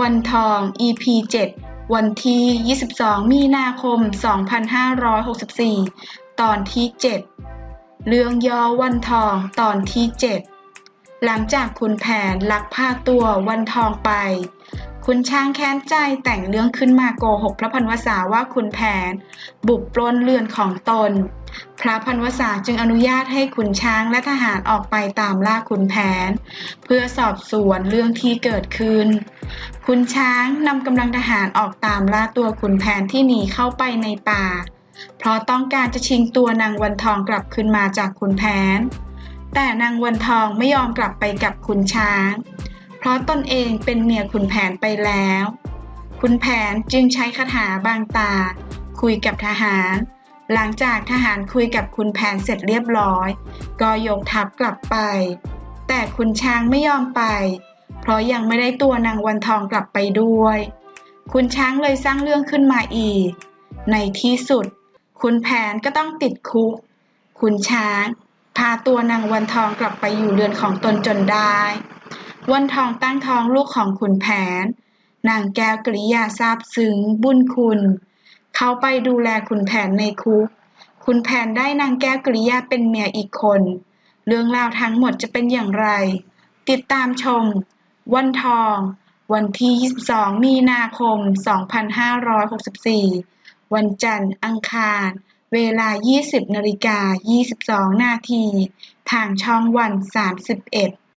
วันทอง EP 7 วันที่ 22 มีนาคม 2564 ตอนที่ 7 เรื่องย่อวันทองตอนที่ 7 หลังจากคุณแผนลักพาตัววันทองไป คุณช้างแค้นใจแต่งเรื่องขึ้นมาโกหกพระพันวษาว่าคุณแผน บุกปล้นเรือนของตน พระพันวษาจึงอนุญาตให้ขุนช้างและทหารออกไปตามล่าขุนแผน เพื่อสอบสวนเรื่องที่เกิดขึ้น ขุนช้างนำกำลังทหารออกตามล่าตัวขุนแผนที่หนีเข้าไปในป่า เพราะต้องการจะชิงตัวนางวันทองกลับคืนมาจากขุนแผน แต่นางวันทองไม่ยอมกลับไปกับขุนช้าง เพราะตนเองเป็นเมียขุนแผนไปแล้ว ขุนแผนจึงใช้คาถาบางตา คุยกับทหาร หลังจากทหารคุยกับขุนแผนเสร็จเรียบร้อย ก็ยกทัพกลับไป แต่ขุนช้างไม่ยอมไป เพราะยังไม่ได้ตัวนางวันทองกลับไปด้วยขุนช้างเลยสร้างเรื่องขึ้นมาอีก ในที่สุดขุนแผนก็ต้องติดคุกขุนช้าง พาตัวนางวันทองกลับไปอยู่เรือนของตนจนได้ วันทองตั้งท้องลูกของขุนแผน นางแก้วกริยาซาบซึ้งบุญคุณ เขาไปดูแลขุนแผนในคุกขุนแผนได้นางแก้วกริยาเป็นเมียอีกคน เรื่องราวทั้งหมดจะเป็นอย่างไร ติดตามชม วันทอง วันที่ 22 มีนาคม 2564 วันจันทร์ อังคาร เวลา 20นาฬิกา22 นาที ทางช่องวัน 31